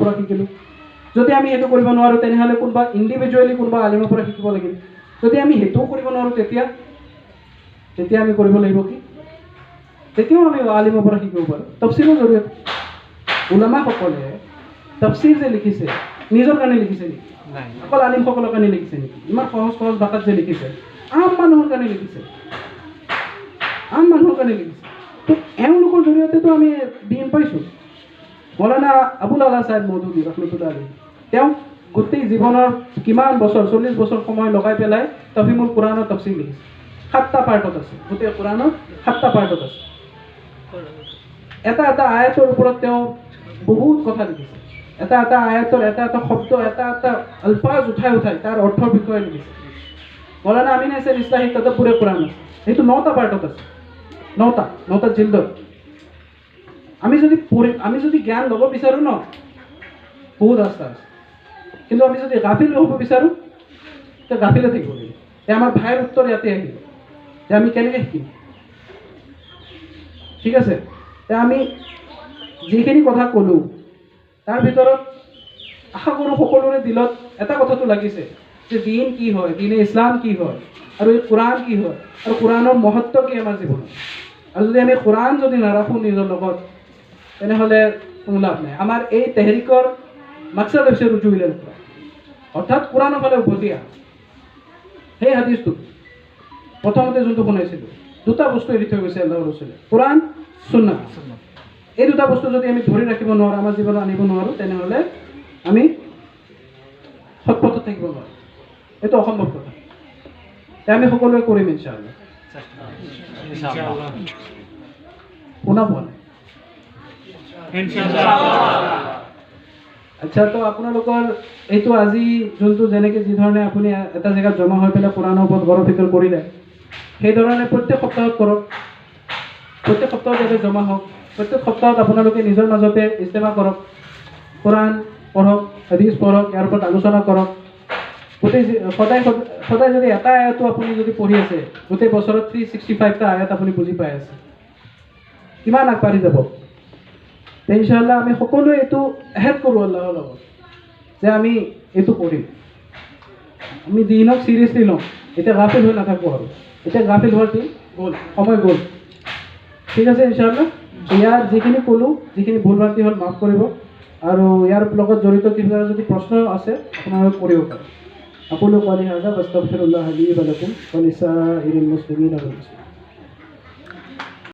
পৰা শিকিলোঁ যদি আমি সেইটো কৰিব নোৱাৰোঁ তেনেহ'লে কোনোবা ইণ্ডিভিজুৱেলি কোনোবা আলিমৰ পৰা শিকিব লাগিল। যদি আমি সেইটোও কৰিব নোৱাৰোঁ তেতিয়া তেতিয়া আমি কৰিব লাগিব কি? তেতিয়াও আমি আলিমৰ পৰা শিকিব পাৰোঁ। তফচিলৰ জৰিয়তে। ওলামাসকলে তফচিৰ যে লিখিছে নিজৰ কাৰণে লিখিছে নেকি? অকল আলিমসকলৰ কাৰণে লিখিছে নেকি? ইমান সহজ সহজ ভাষাত যে লিখিছে। আম মানুহৰ কাৰণে লিখিছে। আম মানুহৰ কাৰণে লিখিছে। তো এওঁলোকৰ জৰিয়তেতো আমি দিন পাইছোঁ। মৌলানা আবুল আল্লাহ চাহেব মৌদুদী ৰহমতুল্লাহ আলী তেওঁ গোটেই জীৱনৰ কিমান বছৰ চল্লিছ বছৰ সময় লগাই পেলাই তফিমুল কোৰাণৰ তফচিল লিখিছে। সাতটা পাৰ্টত আছে। গোটেই কোৰাণৰ সাতটা পাৰ্টত আছে। এটা এটা আয়াতৰ ওপৰত তেওঁ বহুত কথা লিখিছে। এটা এটা আয়াতৰ এটা এটা শব্দ এটা এটা আলফাজ উঠাই উঠাই তাৰ অৰ্থৰ বিষয়ে লিখিছে। মৌলানা আমিন আছে ইছলাহী তদপুৰে কোৰাণ আছে। সেইটো নটা পাৰ্টত আছে। নটা নটা জিল্দত আমি যদি আমি যদি জ্ঞান ল'ব বিচাৰোঁ ন, বহুত ৰাস্তা আছে। কিন্তু আমি যদি গাফিল হ'ব বিচাৰোঁ তেতিয়া গাফিলে থাকিব লাগিব। তে আমাৰ ভাইৰ উত্তৰ ইয়াতে আহিব। যে আমি কেনেকৈ শিকিম? ঠিক আছে? তে আমি যিখিনি কথা ক'লোঁ, তাৰ ভিতৰত আশা কৰোঁ সকলোৰে দিলত এটা কথাটো লাগিছে, যে দিন কি হয়, দিনে ইছলাম কি হয়, আৰু এই কোৰাণ কি হয়, আৰু কোৰাণৰ মহত্ব কি আমাৰ জীৱনত। আৰু যদি আমি কোৰাণ যদি নাৰাখোঁ নিজৰ লগত তেনেহ'লে কোনো লাভ নাই। আমাৰ এই তেহৰিকৰ মাকচাদ হৈছে ৰুজু ইলাল কোৰাণ অৰ্থাৎ কোৰাণৰ ফালে উভতি আহা সেই হাদিছটো প্ৰথমতে যোনটো শুনাইছিলোঁ দুটা বস্তু এৰি থৈ গৈছে আল্লাহ ৰচুলে। কোৰাণ চুন্না এই দুটা বস্তু যদি আমি ধৰি ৰাখিব নোৱাৰোঁ আমাৰ জীৱনত আনিব নোৱাৰোঁ তেনেহ'লে আমি সৎপথত থাকিব নোৱাৰোঁ। এইটো অসম্ভৱ কথা। আমি সকলোৱে কৰিম ইনশাআল্লাহ ইনশাআল্লাহ শুনা পোৱা নাই। আচ্ছা তো আপোনালোকৰ এইটো আজি যোনটো যেনেকৈ যি ধৰণে আপুনি এটা জেগাত জমা হৈ পেলাই কোৰাণৰ ওপৰত গৌৰৱ ফিকৰ কৰিলে সেইধৰণে প্ৰত্যেক সপ্তাহত কৰক। প্ৰত্যেক সপ্তাহত যাতে জমা হওক প্ৰত্যেক সপ্তাহত আপোনালোকে নিজৰ মাজতে ইস্তেমা কৰক কোৰাণ পঢ়ক হাদিছ পঢ়ক ইয়াৰ ওপৰত আলোচনা কৰক। গোটেই সদায় সদ- সদায় যদি এটা আয়াতো আপুনি যদি পঢ়ি আছে গোটেই বছৰত থ্ৰী ছিক্সটি ফাইভটা আয়াত আপুনি বুজি পাই আছে। কিমান আগবাঢ়ি যাব? ইনশাআল্লাহ আমি সকলোৱে এইটো এহেড কৰোঁ আল্লাহৰ লগত যে আমি এইটো কৰিম আমি দিনক চিৰিয়াছলি লওঁ এতিয়া গাফিল হৈ নাথাকোঁ আৰু এতিয়া গাফিল হোৱাৰ দিন গ'ল সময় গ'ল ঠিক আছে ইনশাআল্লাহ ইয়াৰ যিখিনি ক'লোঁ যিখিনি ভুল ভ্ৰান্তি হ'ল মাফ কৰিব আৰু ইয়াৰ লগত জড়িত কিবা যদি প্ৰশ্ন আছে আপোনালোকে কৰিব পাৰে أقول قولي هذا واستغفر الله لي ولكم ولسائر المسلمين والمسلمين